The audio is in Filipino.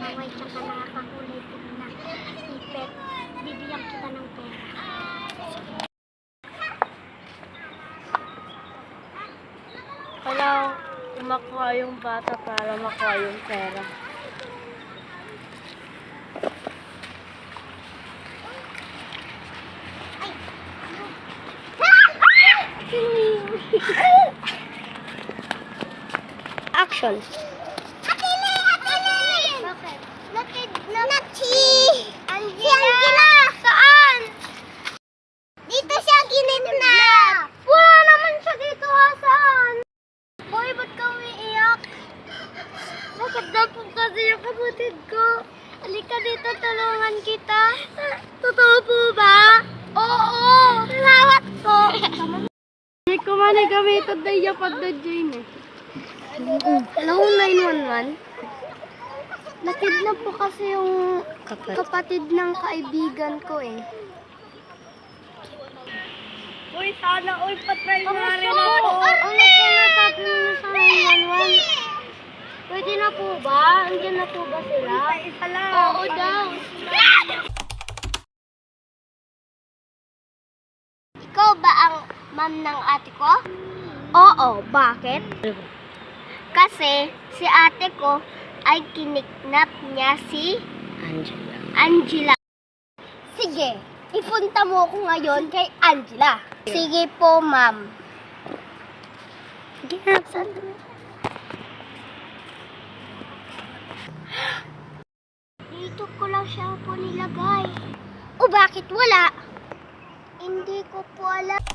nakakaway tsaka nakakakulay na ipet. Bibigyan kita ng pera. Hello, kumakuha yung bata para makuha yung pera. Action. Ba't ka umiiyak? Nakadapog kasi yung kapatid ko. Halika dito, tulungan kita. Totoo po ba? Oo! Salawat ko! Hindi ko man nagamitan na iya pag na-join eh. Hello, 911? Nakidnap po kasi yung kapatid ng kaibigan ko eh. Uy, sana uy, patry na rin ako. ko, ano po nasabi niyo sa 911? Pwede na po ba? Andiyan na po ba sila? Isa lang. Oo daw. Ikaw ba ang ma'am ng ate ko? Oo, bakit? Kasi si ate ko ay kiniknap niya si Angela. Angela. Sige, ipunta mo ako ngayon kay Angela. Sige po, ma'am. Dito ko lang siya po nilagay. O bakit wala? Hindi ko po alam.